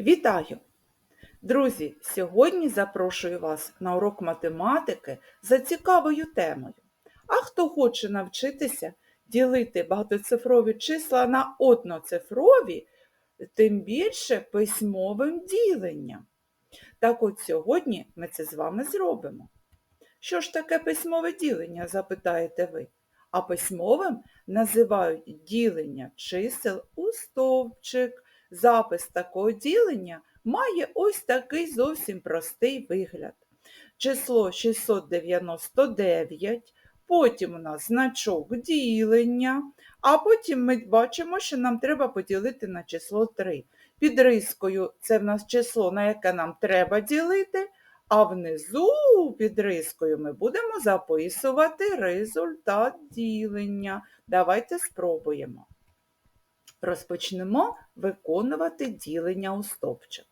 Вітаю! Друзі, сьогодні запрошую вас на урок математики за цікавою темою. А хто хоче навчитися ділити багатоцифрові числа на одноцифрові, тим більше письмовим діленням. Так от сьогодні ми це з вами зробимо. Що ж таке письмове ділення, запитаєте ви? А письмовим називають ділення чисел у стовпчик. Запис такого ділення має ось такий зовсім простий вигляд. Число 699, потім у нас значок ділення, а потім ми бачимо, що нам треба поділити на число 3. Під рискою це в нас число, на яке нам треба ділити, а внизу під рискою ми будемо записувати результат ділення. Давайте спробуємо. Розпочнемо виконувати ділення у стовпчик.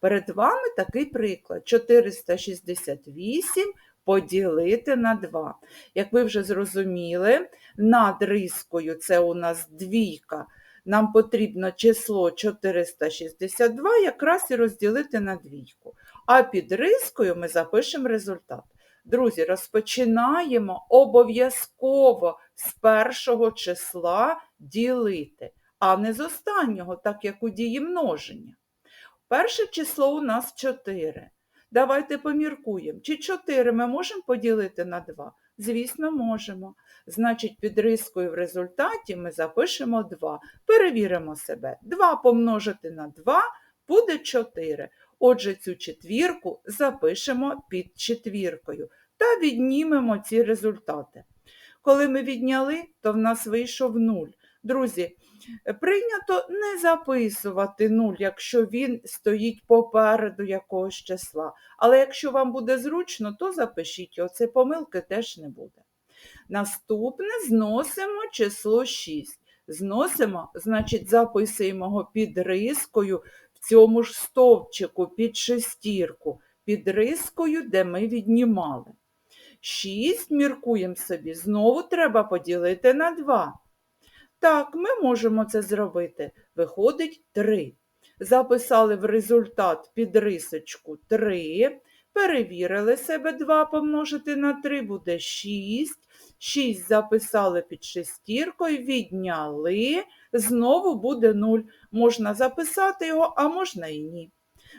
Перед вами такий приклад: 468 поділити на 2. Як ви вже зрозуміли, над рискою це у нас двійка. Нам потрібно число 462 якраз і розділити на двійку. А під рискою ми запишемо результат. Друзі, розпочинаємо обов'язково з першого числа ділити, а не з останнього, так як у дії множення. Перше число у нас 4. Давайте поміркуємо, чи 4 ми можемо поділити на 2? Звісно, можемо. Значить, під рискою в результаті ми запишемо 2. Перевіримо себе. 2 помножити на 2 буде 4. Отже, цю четвірку запишемо під четвіркою та віднімемо ці результати. Коли ми відняли, то в нас вийшов 0. Друзі, прийнято не записувати 0, якщо він стоїть попереду якогось числа. Але якщо вам буде зручно, то запишіть його, це помилки теж не буде. Наступне зносимо число 6. Зносимо, значить, записуємо його під рискою в цьому ж стовпчику, під шестірку, під рискою, де ми віднімали. 6, міркуємо собі, знову треба поділити на 2. Так, ми можемо це зробити. Виходить 3. Записали в результат під рисочку 3. Перевірили себе 2 помножити на 3 буде 6. 6 записали під шестіркою, відняли, знову буде 0. Можна записати його, а можна і ні.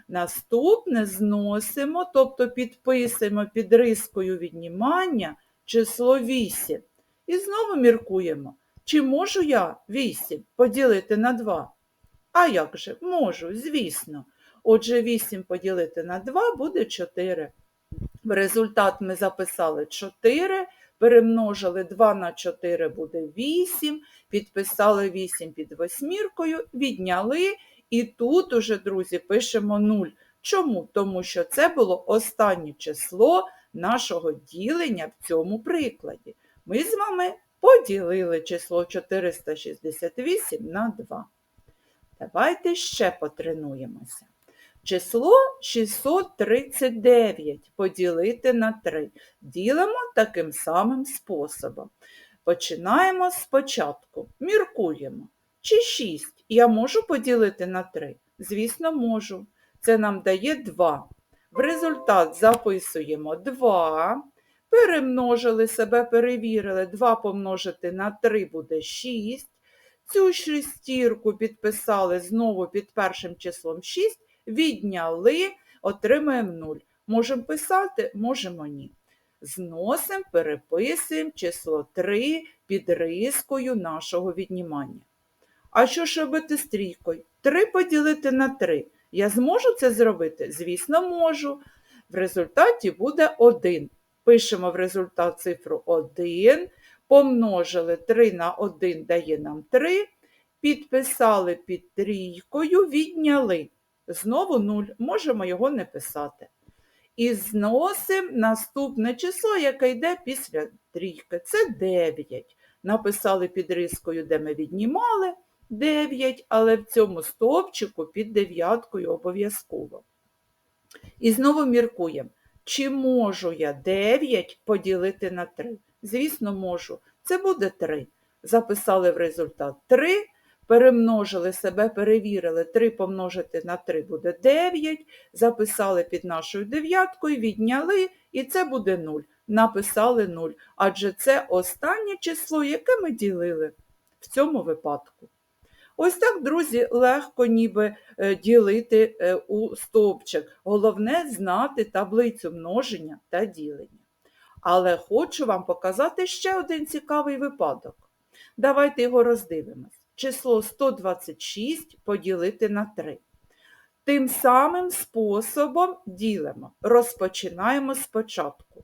Наступне зносимо, тобто підписуємо під рискою віднімання число 8. І знову міркуємо, чи можу я 8 поділити на 2? А як же? Можу, звісно. Отже, 8 поділити на 2 буде 4. В результат ми записали 4, перемножили 2 на 4 буде 8, підписали 8 під восьміркою, відняли. І тут уже, друзі, пишемо 0. Чому? Тому що це було останнє число нашого ділення в цьому прикладі. Ми з вами поділили число 468 на 2. Давайте ще потренуємося. Число 639 поділити на 3. Ділимо таким самим способом. Починаємо спочатку. Міркуємо. Чи 6 я можу поділити на 3? Звісно, можу. Це нам дає 2. В результат записуємо 2. Перемножили себе, перевірили, 2 помножити на 3 буде 6. Цю шестірку підписали знову під першим числом 6, відняли, отримаємо 0. Можемо писати, можемо ні. Зносимо, переписуємо число 3 під рискою нашого віднімання. А що ж робити з трійкою? 3 поділити на 3. Я зможу це зробити? Звісно, можу. В результаті буде 1. Пишемо в результат цифру 1, помножили 3 на 1 дає нам 3, підписали під трійкою, відняли. Знову 0, можемо його не писати. І зносимо наступне число, яке йде після трійки. Це 9. Написали під рискою, де ми віднімали 9, але в цьому стовпчику під дев'яткою обов'язково. І знову міркуємо. Чи можу я 9 поділити на 3? Звісно, можу. Це буде 3. Записали в результат 3, перемножили себе, перевірили, 3 помножити на 3 буде 9, записали під нашою дев'яткою, відняли, і це буде 0. Написали 0, адже це останнє число, яке ми ділили в цьому випадку. Ось так, друзі, легко ніби е, ділити е, у стовпчик. Головне знати таблицю множення та ділення. Але хочу вам показати ще один цікавий випадок. Давайте його роздивимось. Число 126 поділити на 3. Тим самим способом ділимо. Розпочинаємо спочатку.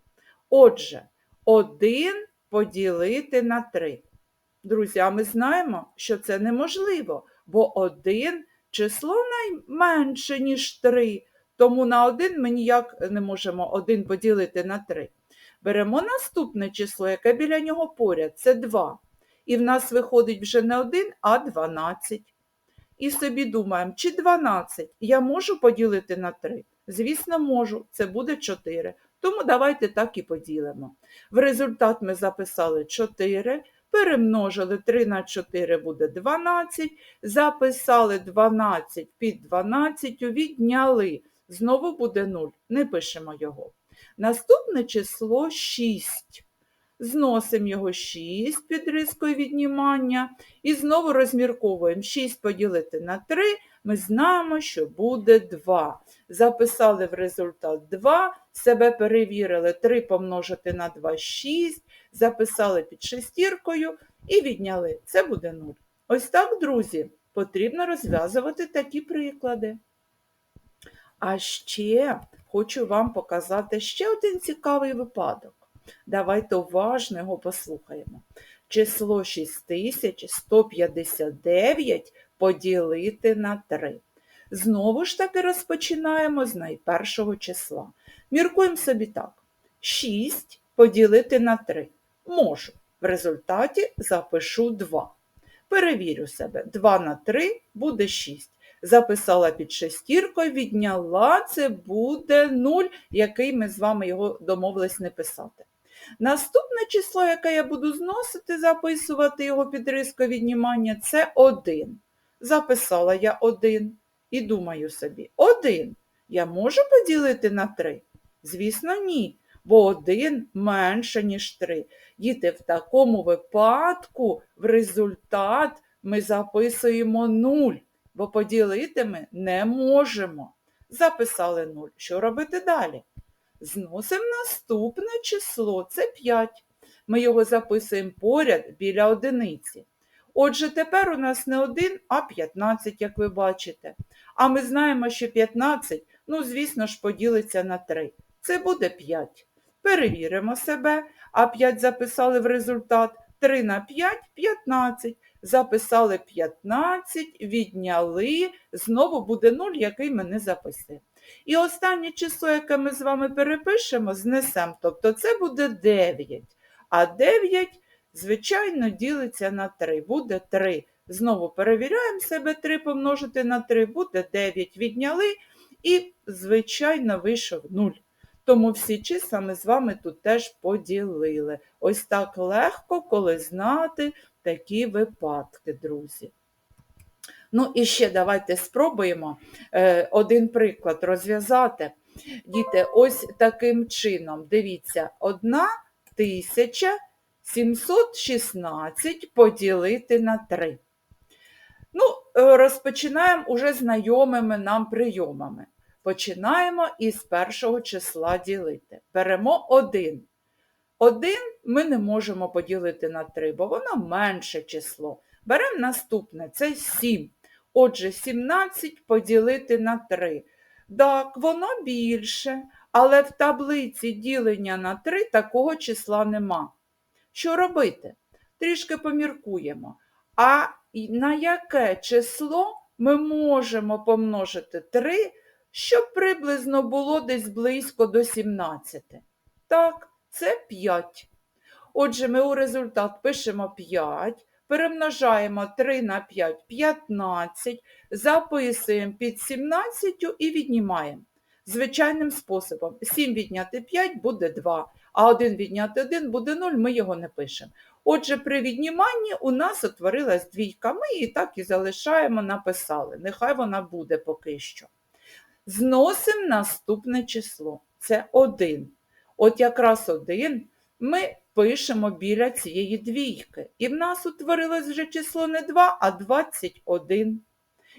Отже, 1 поділити на 3. Друзі, а ми знаємо, що це неможливо, бо 1 число найменше, ніж 3. Тому на 1 ми ніяк не можемо 1 поділити на 3. Беремо наступне число, яке біля нього поряд, це 2. І в нас виходить вже не 1, а 12. І собі думаємо, чи 12 я можу поділити на 3? Звісно, можу, це буде 4. Тому давайте так і поділимо. В результат ми записали 4, перемножили 3 на 4 буде 12, записали 12 під 12, відняли. Знову буде 0, не пишемо його. Наступне число 6. Зносимо його 6 під рискою віднімання і знову розмірковуємо 6 поділити на 3, ми знаємо, що буде 2. Записали в результат 2, себе перевірили 3 помножити на 2 – 6, записали під шестіркою і відняли. Це буде 0. Ось так, друзі, потрібно розв'язувати такі приклади. А ще хочу вам показати ще один цікавий випадок. Давайте уважно його послухаємо. Число 6159 поділити на 3. Знову ж таки розпочинаємо з найпершого числа. Міркуємо собі так. 6 поділити на 3. Можу. В результаті запишу 2. Перевірю себе. 2 на 3 буде 6. Записала під шестіркою, відняла, це буде 0, який ми з вами його домовились не писати. Наступне число, яке я буду зносити, записувати його під рискою віднімання, це 1. Записала я 1 і думаю собі, 1 я можу поділити на 3? Звісно, ні, бо 1 менше, ніж 3. Діти, в такому випадку в результат ми записуємо 0, бо поділити ми не можемо. Записали 0. Що робити далі? Зносимо наступне число, це 5. Ми його записуємо поряд біля одиниці. Отже, тепер у нас не 1, а 15, як ви бачите. А ми знаємо, що 15, ну, звісно ж, поділиться на 3. Це буде 5. Перевіримо себе, а 5 записали в результат. 3 на 5 – 15. Записали 15, відняли, знову буде 0, який ми не записали. І останнє число, яке ми з вами перепишемо, знесемо, тобто це буде 9. А 9, звичайно, ділиться на 3, буде 3. Знову перевіряємо себе 3 помножити на 3, буде 9. Відняли і, звичайно, вийшов 0. Тому всі числа ми з вами тут теж поділили. Ось так легко, коли знати такі випадки, друзі. Ну і ще давайте спробуємо е, один приклад розв'язати. Діти, ось таким чином, дивіться, 1716 поділити на 3. Ну, е, розпочинаємо уже знайомими нам прийомами. Починаємо із першого числа ділити. Беремо 1. 1 ми не можемо поділити на 3, бо воно менше число. Беремо наступне, це 7. Отже, 17 поділити на 3. Так, воно більше, але в таблиці ділення на 3 такого числа нема. Що робити? Трішки поміркуємо. А на яке число ми можемо помножити 3, щоб приблизно було десь близько до 17? Так, це 5. Отже, ми у результат пишемо 5, перемножаємо 3 на 5 – 15, записуємо під 17 і віднімаємо. Звичайним способом. 7 відняти 5 буде 2, а 1 відняти 1 буде 0, ми його не пишемо. Отже, при відніманні у нас утворилась двійка. Ми її так і залишаємо, написали. Нехай вона буде поки що. Зносимо наступне число. Це 1. От якраз 1 ми пишемо біля цієї двійки. І в нас утворилось вже число не 2, а 21,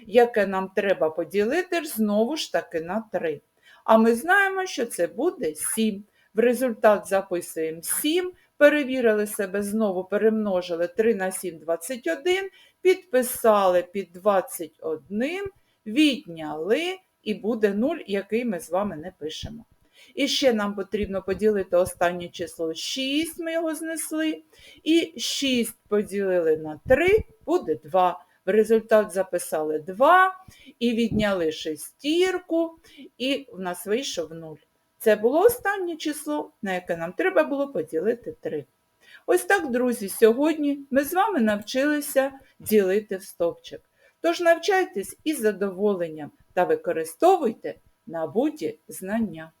яке нам треба поділити знову ж таки на 3. А ми знаємо, що це буде 7. В результат записуємо 7, перевірили себе, знову перемножили 3 на 7 – 21, підписали під 21, відняли і буде 0, який ми з вами не пишемо. І ще нам потрібно поділити останнє число 6, ми його знесли. І 6 поділили на 3, буде 2. В результат записали 2 і відняли шестірку, і в нас вийшов 0. Це було останнє число, на яке нам треба було поділити 3. Ось так, друзі, сьогодні ми з вами навчилися ділити в стовпчик. Тож навчайтесь із задоволенням та використовуйте набуті знання.